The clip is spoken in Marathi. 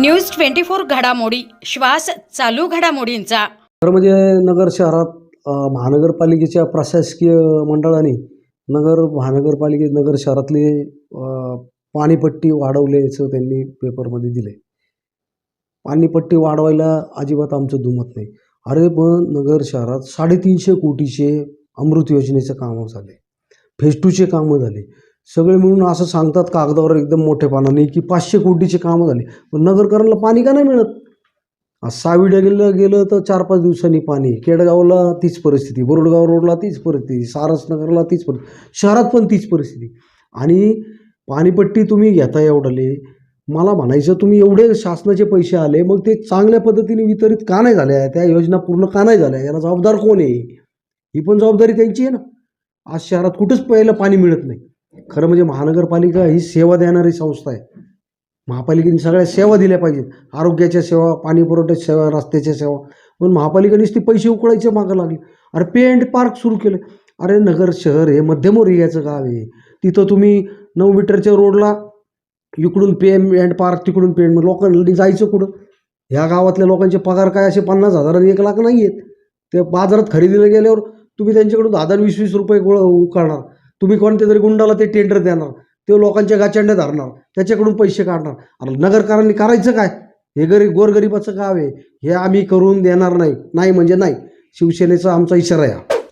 न्यूज ट्वेंटी फोर घडामोडी. श्वास चालू घडामोडींचा. तर म्हणजे नगर शहरात महानगरपालिकेच्या प्रशासकीय मंडळाने नगर महानगरपालिके नगर शहरातले पाणीपट्टी वाढवल्याचं त्यांनी पेपरमध्ये दिले पाणीपट्टी वाढवायला अजिबात आमचं दुमत नाही. अरे पण नगर शहरात साडेतीनशे कोटीचे अमृत योजनेचं कामं झाले. फेज टूचे कामं झाले. सगळे मिळून असं सांगतात कागदावर एकदम मोठेपणाने की पाचशे कोटीचे कामं झाले. पण नगरकरांना पाणी का नाही मिळत? आज साविड्या गेलं गेलं तर चार पाच दिवसांनी पाणी. केडगावला तीच परिस्थिती. बोरडगाव रोडला तीच परिस्थिती. सारसनगरला तीच परिस्थिती. शहरात पण तीच परिस्थिती. आणि पाणीपट्टी तुम्ही घेता एवढले. मला म्हणायचं तुम्ही एवढे शासनाचे पैसे आले मग ते चांगल्या पद्धतीने वितरित का नाही झाल्या त्या योजना पूर्ण का नाही झाल्या? याला जबाबदार कोण आहे? ही पण जबाबदारी त्यांची आहे ना. आज शहरात कुठंच प्यायला पाणी मिळत नाही. खरं म्हणजे महानगरपालिका ही सेवा देणारी संस्था आहे. महापालिकेने सगळ्या सेवा दिल्या पाहिजेत. आरोग्याच्या सेवा पाणी पुरवठ्याच्या सेवा रस्त्याच्या सेवा. पण महापालिकेनेच ती पैसे उकळायचे मागं लागले. अरे पे अँड पार्क सुरू केलं. अरे नगर शहर हे मध्यमवर्गीयाचं गाव आहे. तिथं तुम्ही नऊ मीटरच्या रोडला इकडून पे अँड पार्क तिकडून पे अँड लोकांनी जायचं कुठं? ह्या गावातल्या लोकांचे पगार काय? असे पन्नास हजार आणि एक लाख नाही आहेत ते बाजारात खरेदीला गेल्यावर तुम्ही त्यांच्याकडून दहा दहा वीस वीस रुपये गोळ उकळणार. तुम्ही कोणत्या तरी गुंडाला ते टेंडर देणार ते लोकांच्या गाचंड्या धरणार त्याच्याकडून पैसे काढणार. अरे नगरकारांनी करायचं काय? हे गरीब गोरगरिबाचं गाव आहे. हे आम्ही करून देणार नाही. नाही म्हणजे नाही. शिवसेनेचा आमचा इशारा आहे